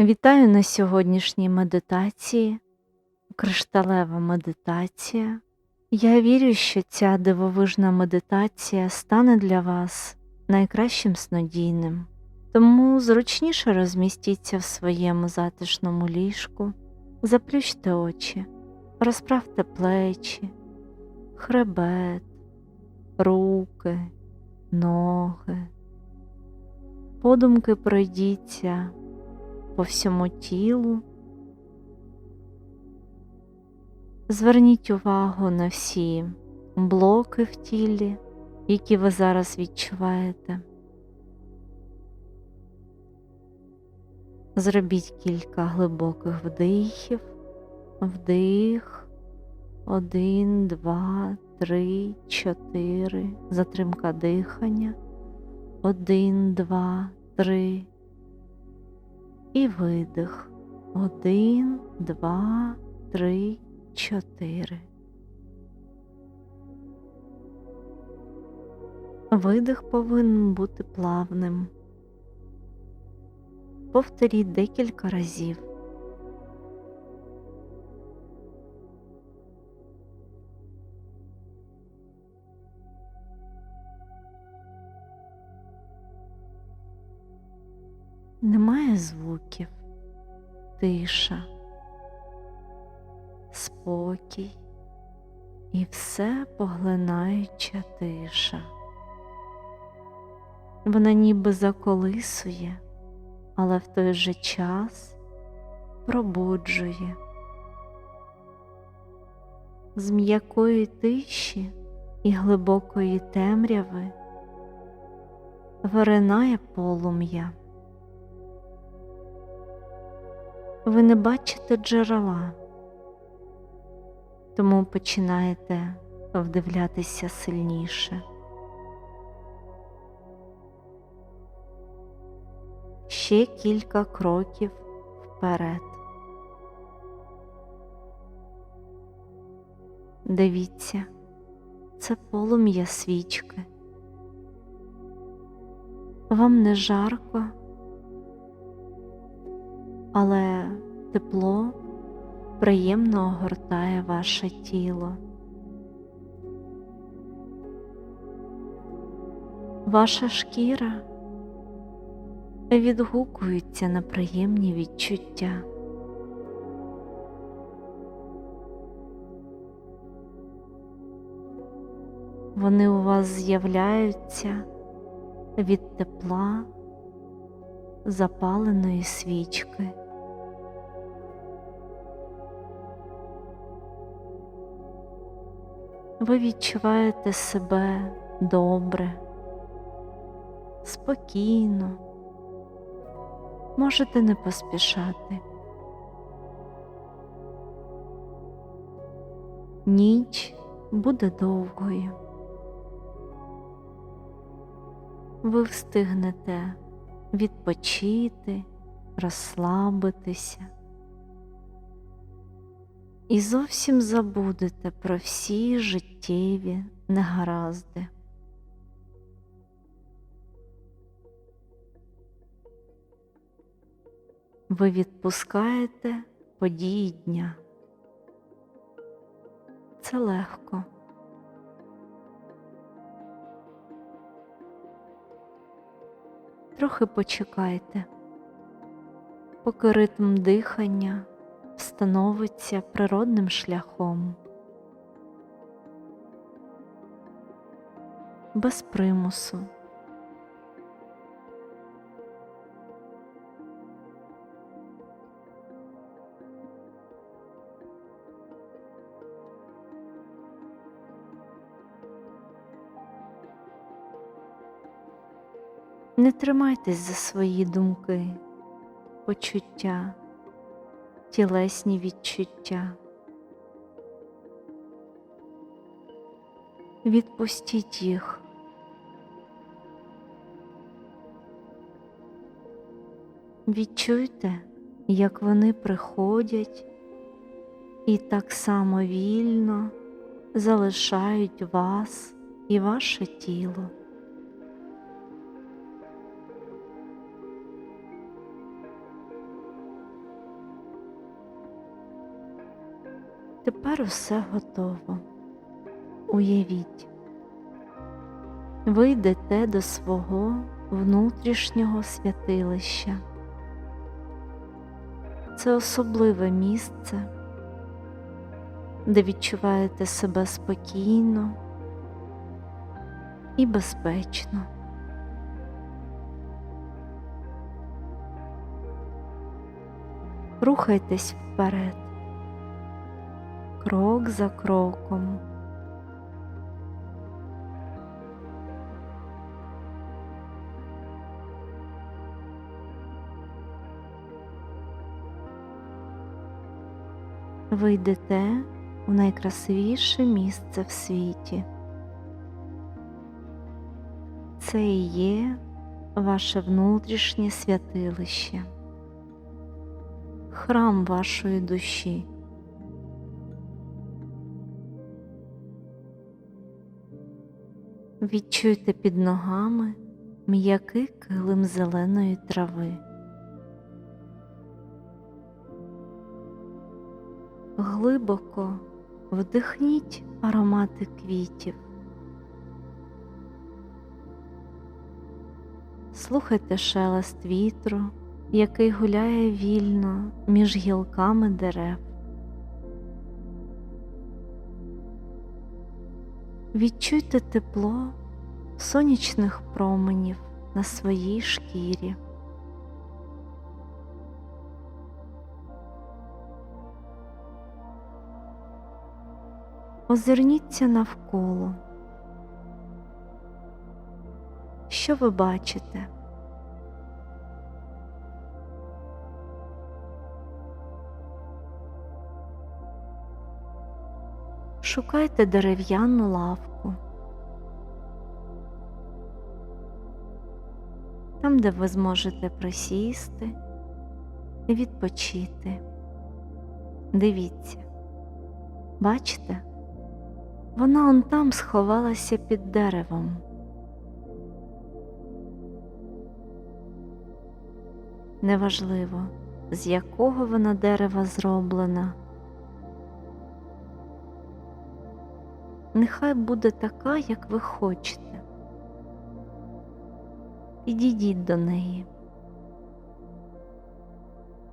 Вітаю на сьогоднішній медитації, кришталева медитація. Я вірю, що ця дивовижна медитація стане для вас найкращим снодійним, тому зручніше розмістіться в своєму затишному ліжку, заплющте очі, розправте плечі, хребет, руки, ноги, подумки пройдіться по всьому тілу. Зверніть увагу на всі блоки в тілі, які ви зараз відчуваєте. Зробіть кілька глибоких вдихів, вдих, один, два, три, чотири, затримка дихання, один, два, три і видих. Один, два, три, чотири. Видих повинен бути плавним. Повторіть декілька разів. Звуків, тиша, спокій і все поглинаюча тиша. Вона ніби заколисує, але в той же час пробуджує. З м'якої тиші і глибокої темряви виринає полум'я. Ви не бачите джерела, тому починаєте вдивлятися сильніше. Ще кілька кроків вперед. Дивіться, це полум'я свічки. Вам не жарко але тепло приємно огортає ваше тіло. Ваша шкіра відгукується на приємні відчуття. Вони у вас з'являються від тепла запаленої свічки. Ви відчуваєте себе добре, спокійно, можете не поспішати. Ніч буде довгою. Ви встигнете відпочити, розслабитися і зовсім забудете про всі життєві негаразди. Ви відпускаєте події дня. Це легко. Трохи почекайте, поки ритм дихання становиться природним шляхом, без примусу. Не тримайтесь за свої думки, почуття тілесні відчуття. Відпустіть їх. Відчуйте, як вони приходять і так само вільно залишають вас і ваше тіло. Тепер усе готово. Уявіть, ви йдете до свого внутрішнього святилища. Це особливе місце, де відчуваєте себе спокійно і безпечно. Рухайтесь вперед, крок за кроком. Ви йдете у найкрасивіше місце в світі. Це і є ваше внутрішнє святилище, храм вашої душі. Відчуйте під ногами м'який килим зеленої трави. Глибоко вдихніть аромати квітів. Слухайте шелест вітру, який гуляє вільно між гілками дерев. Відчуйте тепло сонячних променів на своїй шкірі. Озирніться навколо. Що ви бачите? Шукайте дерев'яну лавку. Там, де ви зможете присісти і відпочити. Дивіться, бачите? Вона он там сховалася під деревом. Неважливо, з якого вона дерева зроблена. Нехай буде така, як ви хочете. Підійдіть до неї.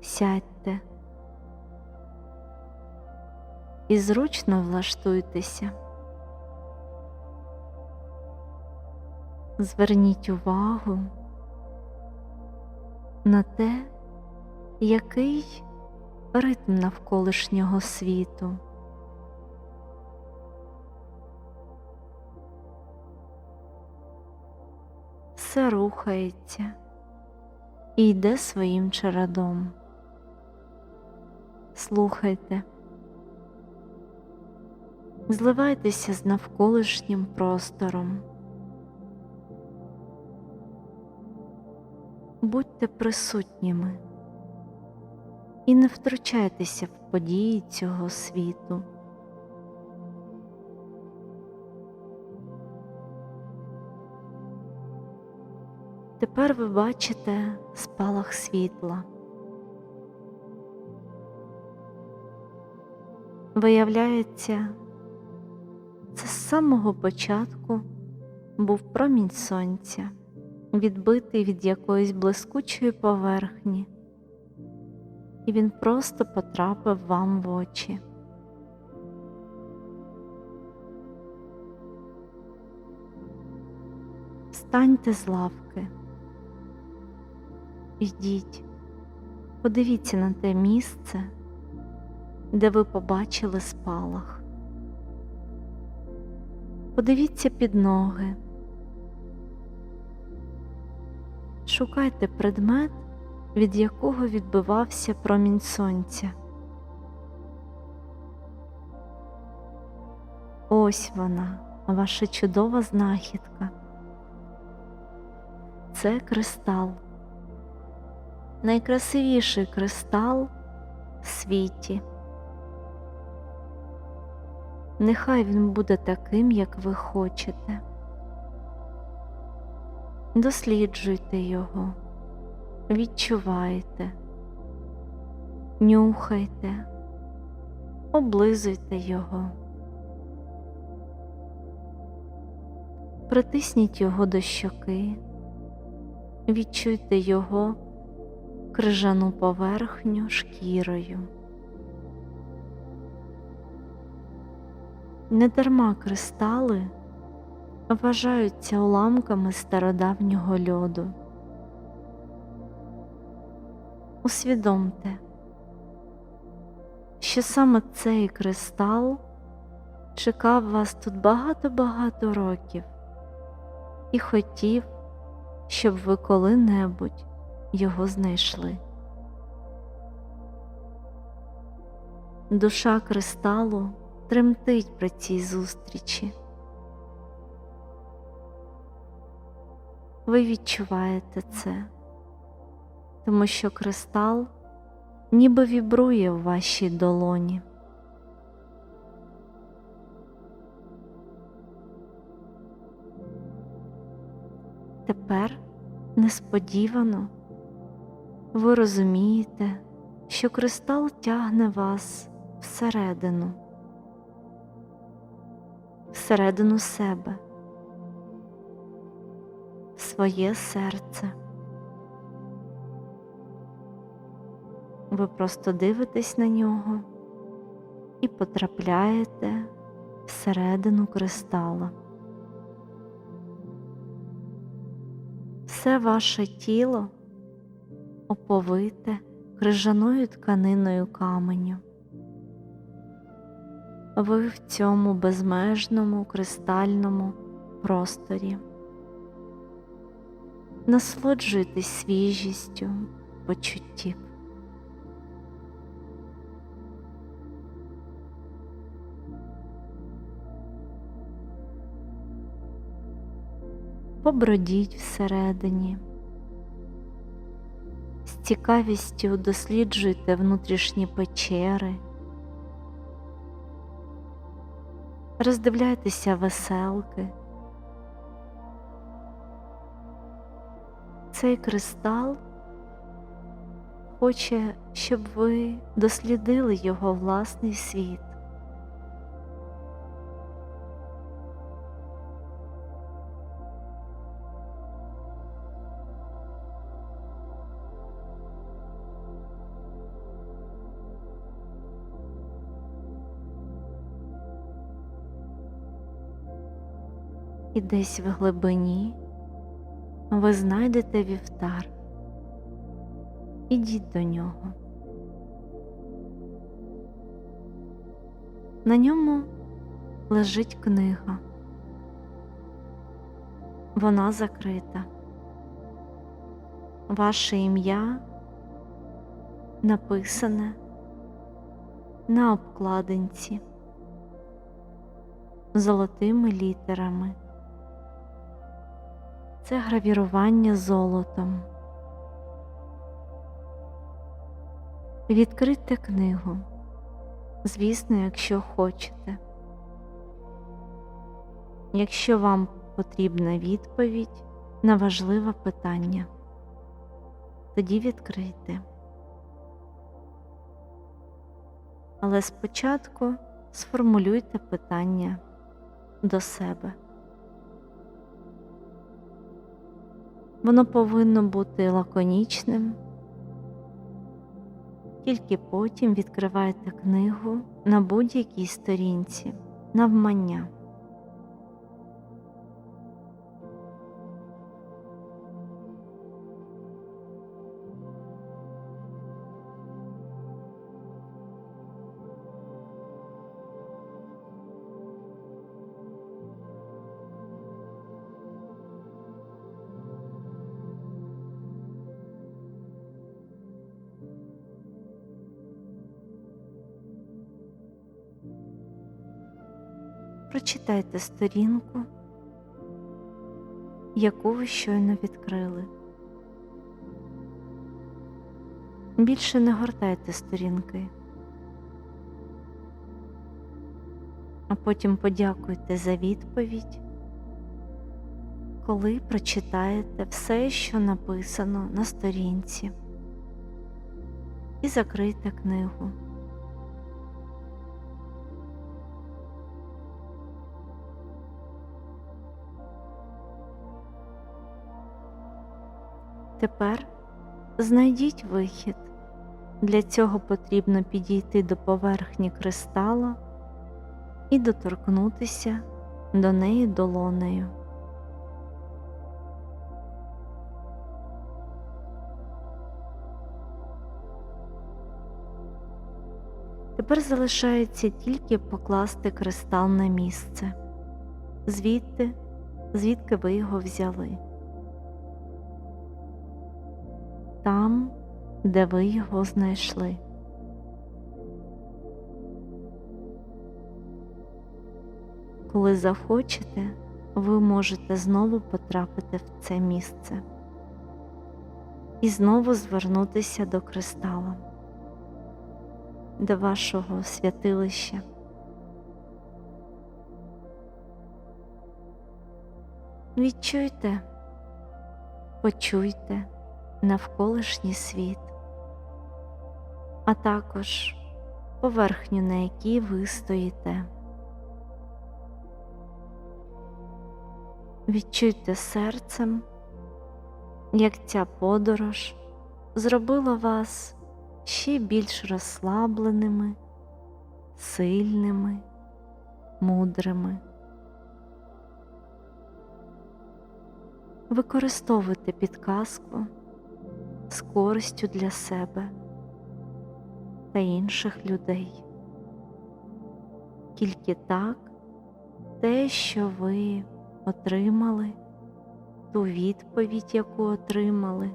Сядьте і зручно влаштуйтеся. Зверніть увагу на те, який ритм навколишнього світу. Все рухається і йде своїм чередом. Слухайте, зливайтеся з навколишнім простором. Будьте присутніми і не втручайтеся в події цього світу. Тепер ви бачите спалах світла. Виявляється, це з самого початку був промінь сонця, відбитий від якоїсь блискучої поверхні, і він просто потрапив вам в очі. Встаньте з лавки. Йдіть, подивіться на те місце, де ви побачили спалах. Подивіться під ноги. Шукайте предмет, від якого відбивався промінь сонця. Ось вона, ваша чудова знахідка. Це кристал найкрасивіший кристал в світі. Нехай він буде таким, як ви хочете. Досліджуйте його, відчувайте, нюхайте, облизуйте його. Притисніть його до щоки, відчуйте його крижану поверхню шкірою. Недарма кристали вважаються уламками стародавнього льоду. Усвідомте, що саме цей кристал чекав вас тут багато-багато років і хотів, щоб ви коли-небудь його знайшли. Душа кристалу тремтить при цій зустрічі. Ви відчуваєте це, тому що кристал ніби вібрує в вашій долоні. Тепер несподівано ви розумієте, що кристал тягне вас всередину, всередину себе, своє серце. Ви просто дивитесь на нього і потрапляєте всередину кристала. Все ваше тіло оповите крижаною тканиною каменю. Ви в цьому безмежному кристальному просторі. Насолоджуйтесь свіжістю почуттів. Побродіть всередині. Цікавістю досліджуйте внутрішні печери, роздивляйтеся веселки. Цей кристал хоче, щоб ви дослідили його власний світ. І десь в глибині ви знайдете вівтар. Ідіть до нього. На ньому лежить книга. Вона закрита. Ваше ім'я написане на обкладинці золотими літерами. Це гравірування золотом. Відкрийте книгу, звісно, якщо хочете. Якщо вам потрібна відповідь на важливе питання, тоді відкрийте. Але спочатку сформулюйте питання до себе. Воно повинно бути лаконічним, тільки потім відкривайте книгу на будь-якій сторінці навмання. Прочитайте сторінку, яку ви щойно відкрили. Більше не гортайте сторінки, а потім подякуйте за відповідь, коли прочитаєте все, що написано на сторінці, і закрийте книгу. Тепер знайдіть вихід. Для цього потрібно підійти до поверхні кристала і доторкнутися до неї долонею. Тепер залишається тільки покласти кристал на місце, звідти, звідки ви його взяли. Там, де ви його знайшли. Коли захочете, ви можете знову потрапити в це місце і знову звернутися до кристала, до вашого святилища. Відчуйте, почуйте навколишній світ, а також поверхню, на якій ви стоїте. Відчуйте серцем, як ця подорож зробила вас ще більш розслабленими, сильними, мудрими. Використовуйте підказку з користю для себе та інших людей. Тільки так те, що ви отримали, ту відповідь, яку отримали,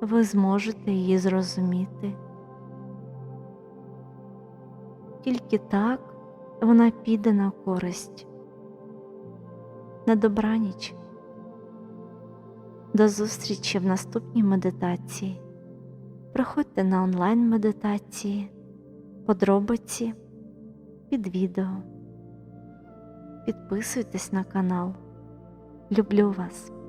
ви зможете її зрозуміти. Тільки так вона піде на користь. На добраніч. До зустрічі в наступній медитації. Приходьте на онлайн медитації, подробиці під відео. Підписуйтесь на канал. Люблю вас!